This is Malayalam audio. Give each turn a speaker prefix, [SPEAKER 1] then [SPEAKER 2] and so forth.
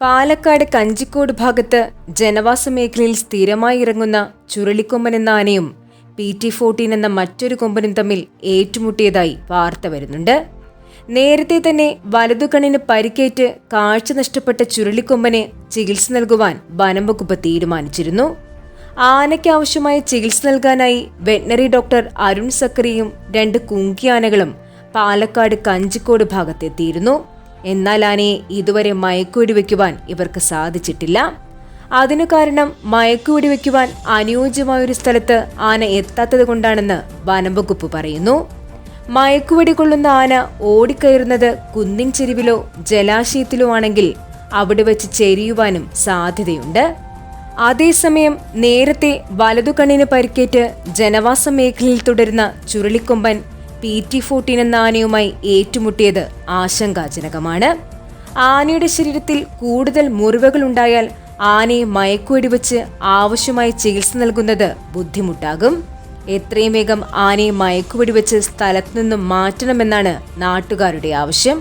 [SPEAKER 1] പാലക്കാട് കഞ്ചിക്കോട് ഭാഗത്ത് ജനവാസ മേഖലയിൽ സ്ഥിരമായി ഇറങ്ങുന്ന ചുരുളിക്കൊമ്പൻ എന്ന ആനയും പി ടി ഫോർട്ടീൻ എന്ന മറ്റൊരു കൊമ്പനും തമ്മിൽ ഏറ്റുമുട്ടിയതായി വാർത്ത വരുന്നുണ്ട്. നേരത്തെ തന്നെ വലതുകണ്ണിന് പരിക്കേറ്റ് കാഴ്ച നഷ്ടപ്പെട്ട ചുരുളിക്കൊമ്പന് ചികിത്സ നൽകുവാൻ വനംവകുപ്പ് തീരുമാനിച്ചിരുന്നു. ആനയ്ക്ക് ആവശ്യമായ ചികിത്സ നൽകാനായി വെറ്റിനറി ഡോക്ടർ അരുൺ സക്കറിയും രണ്ട് കുങ്കിയാനകളും പാലക്കാട് കഞ്ചിക്കോട് ഭാഗത്തെത്തിയിരുന്നു. എന്നാൽ ആനയെ ഇതുവരെ മയക്കുവെടിവെക്കുവാൻ ഇവർക്ക് സാധിച്ചിട്ടില്ല. അതിനു കാരണം മയക്കുവെടിവെക്കുവാൻ അനുയോജ്യമായൊരു സ്ഥലത്ത് ആന എത്താത്തത് കൊണ്ടാണെന്ന് വനംവകുപ്പ് പറയുന്നു. മയക്കുവെടി കൊള്ളുന്ന ആന ഓടിക്കയറുന്നത് കുന്നിൻ ചെരുവിലോ ജലാശയത്തിലോ ആണെങ്കിൽ അവിടെ വെച്ച് ചെരിയുവാനും സാധ്യതയുണ്ട്. അതേസമയം നേരത്തെ വലതുകണ്ണിന് പരിക്കേറ്റ് ജനവാസ മേഖലയിൽ തുടരുന്ന ചുരുളിക്കൊമ്പൻ പി ടി ഫോർട്ടീൻ എന്ന ആനയുമായി ഏറ്റുമുട്ടിയത് ആശങ്കാജനകമാണ്. ആനയുടെ ശരീരത്തിൽ കൂടുതൽ മുറിവുകൾ ഉണ്ടായാൽ ആനയെ മയക്കുവെടി വെച്ച് ആവശ്യമായ ചികിത്സ നൽകുന്നത് ബുദ്ധിമുട്ടാകും. എത്രയും വേഗം ആനയെ മയക്കുവെടി വെച്ച് സ്ഥലത്തു നിന്നും മാറ്റണമെന്നാണ് നാട്ടുകാരുടെ ആവശ്യം.